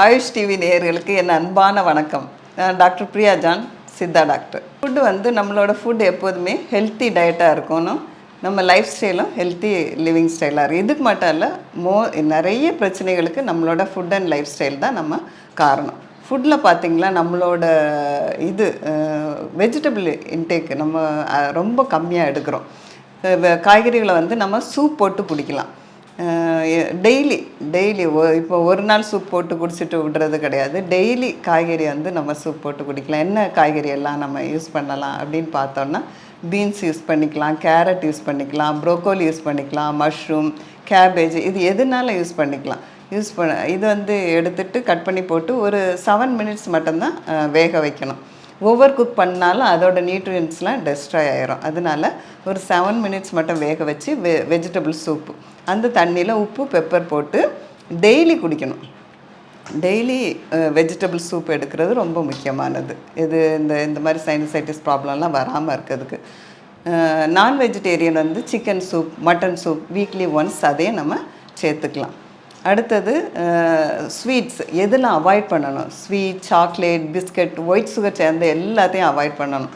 AYUSH TV நேயர்களுக்கு என் அன்பான வணக்கம். நான் doctor Priya John Siddha doctor. Food வந்து நம்மளோட ஃபுட் எப்போதுமே ஹெல்த்தி டயட்டாக இருக்கணும். நம்ம லைஃப் ஸ்டைலும் ஹெல்த்தி லிவிங் ஸ்டைலாக இருக்கும் இதுக்கு மட்டும் இல்லை மோ நிறைய பிரச்சனைகளுக்கு நம்மளோட ஃபுட் அண்ட் லைஃப் ஸ்டைல் தான் நம்ம காரணம். ஃபுட்டில் பார்த்திங்களா நம்மளோட இது வெஜிடபிள் இன்டேக் நம்ம ரொம்ப கம்மியாக எடுக்கிறோம். காய்கறிகளை வந்து நம்ம சூப் போட்டு பிடிக்கலாம் டெய்லி டெய்லி இப்போ ஒரு நாள் சூப் போட்டு குடிச்சிட்டு விடுறது கிடையாது. டெய்லி காய்கறி வந்து நம்ம சூப் போட்டு குடிக்கலாம். என்ன காய்கறி எல்லாம் நம்ம யூஸ் பண்ணலாம் அப்படின்னு பார்த்தோன்னா பீன்ஸ் யூஸ் பண்ணிக்கலாம் கேரட் யூஸ் பண்ணிக்கலாம் ப்ரோக்கோலி யூஸ் பண்ணிக்கலாம் மஷ்ரூம் கேபேஜ் இது எதுனாலும் யூஸ் பண்ணிக்கலாம். யூஸ் பண்ண இது வந்து எடுத்துட்டு கட் பண்ணி போட்டு ஒரு செவன் மினிட்ஸ் மட்டும்தான் வேக வைக்கணும். ஓவர் குக் பண்ணாலும் அதோட நியூட்ரியன்ஸ்லாம் டெஸ்ட்ராய் ஆயிரும். அதனால ஒரு செவன் மினிட்ஸ் மட்டும் வேக வச்சு வெ வெஜிடபிள் சூப்பு அந்த தண்ணியில் உப்பு பெப்பர் போட்டு டெய்லி குடிக்கணும். டெய்லி வெஜிடபிள் சூப் எடுக்கிறது ரொம்ப முக்கியமானது. இது இந்த இந்த மாதிரி சைனசைட்டிஸ் ப்ராப்ளம்லாம் வராமல் இருக்கிறதுக்கு. நான் வெஜிடேரியன் வந்து chicken soup mutton soup weekly once அதையும் நம்ம சேர்த்துக்கலாம். அடுத்தது ஸ்வீட்ஸ் எதெல்லாம் அவாய்ட் பண்ணணும்? Sweet chocolate biscuit white sugar சேர்ந்த எல்லாத்தையும் அவாய்ட் பண்ணணும்.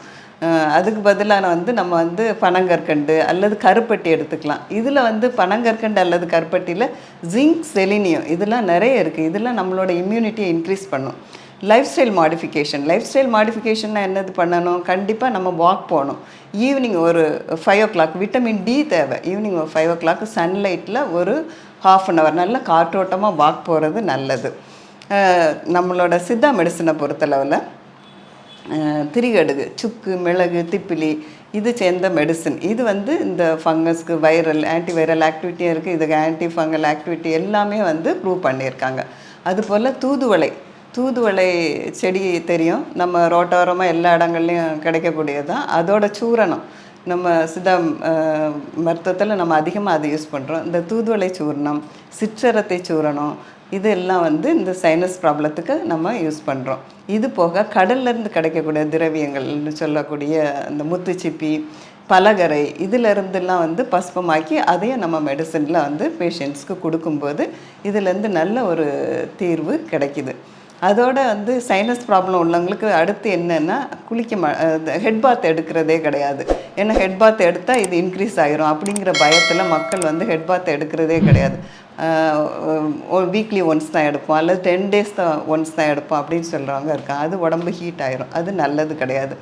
அதுக்கு பதிலாக வந்து நம்ம வந்து பனங்கற்கண்டு அல்லது கருப்பட்டி எடுத்துக்கலாம். இதில் வந்து பனங்கற்கண்டு அல்லது கருப்பட்டியில் ஜிங்க் செலினியம் இதெல்லாம் நிறைய இருக்குது இதெல்லாம் நம்மளோட இம்யூனிட்டியை இன்க்ரீஸ் பண்ணும். Life style modification life style மாடிஃபிகேஷன்னா என்னது பண்ணணும்? கண்டிப்பாக நம்ம வாக் போகணும். ஈவினிங் ஒரு five o'clock vitamin D தேவை. ஈவினிங் ஒரு ஃபைவ் ஓ கிளாக் சன்லைட்டில் ஒரு ஹாஃப் அன் ஹவர் நல்ல காற்றோட்டமாக வாக் போகிறது நல்லது. நம்மளோட சித்தா மெடிசனை பொறுத்தளவில் திரிகடுகு சுக்கு மிளகு திப்பிலி இது சேர்ந்த மெடிசன். இது வந்து இந்த ஃபங்கஸ்க்கு வைரல் ஆன்டி வைரல் ஆக்டிவிட்டியும் இருக்குது இதுக்கு ஆன்டி ஃபங்கல் ஆக்டிவிட்டி எல்லாமே வந்து ப்ரூவ் பண்ணியிருக்காங்க. அதுபோல் தூதுவளை. தூதுவளை செடி தெரியும். நம்ம ரோட்டோரமாக எல்லா இடங்கள்லையும் கிடைக்கக்கூடியது தான் அதோட சூரணம் நம்ம சிதா மருத்துவத்தில் நம்ம அதிகமாக அதை யூஸ் பண்ணுறோம் இந்த தூதுவளை சூர்ணம் சிற்றரத்தை சூரணம் இது எல்லாம் வந்து இந்த சைனஸ் ப்ராப்ளத்துக்கு நம்ம யூஸ் பண்ணுறோம் இது போக கடல்லேருந்து கிடைக்கக்கூடிய திரவியங்கள்னு சொல்லக்கூடிய இந்த முத்துச்சிப்பி பலகரை இதில் வந்து பஸ்பமாக்கி அதையும் நம்ம மெடிசனில் வந்து பேஷண்ட்ஸ்க்கு கொடுக்கும்போது இதுலேருந்து நல்ல ஒரு தீர்வு கிடைக்கிது. அதோட வந்து சைனஸ் ப்ராப்ளம் உள்ளவங்களுக்கு அடுத்து என்னென்னா குளிக்க மா ஹெட் பாத் எடுக்கிறதே கிடையாது. ஏன்னா ஹெட் பாத் எடுத்தால் இது இன்க்ரீஸ் ஆகிரும் அப்படிங்கிற பயத்தில் மக்கள் வந்து ஹெட் பாத் எடுக்கிறதே கிடையாது. வீக்லி ஒன்ஸ் தான் எடுப்போம். அல்லது டென் டேஸ் தான் ஒன்ஸ் தான் எடுப்போம் அப்படின்னு சொல்கிறவங்க இருக்காங்க. அது உடம்பு ஹீட் ஆயிரும். அது நல்லது கிடையாது.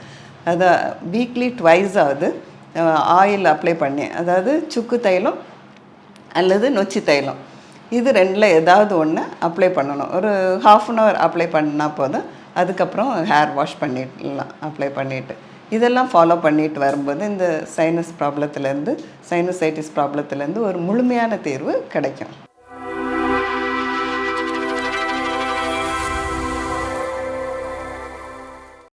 அதை வீக்லி ட்வைஸ் ஆகுது ஆயில் அப்ளை பண்ணி அதாவது சுக்கு தைலம் அல்லது நொச்சி தைலம். இது ரெண்டில் ஏதாவது ஒன்று அப்ளை பண்ணணும். ஒரு ஹாஃப் அன் ஹவர் அப்ளை பண்ணால் போதும். அதுக்கப்புறம் ஹேர் வாஷ் பண்ணிடலாம் அப்ளை பண்ணிவிட்டு இதெல்லாம் ஃபாலோ பண்ணிட்டு வரும்போது இந்த சைனஸ் ப்ராப்ளத்துலேருந்து சைனசைட்டிஸ் ப்ராப்ளத்துலேருந்து ஒரு முழுமையான தீர்வு கிடைக்கும்.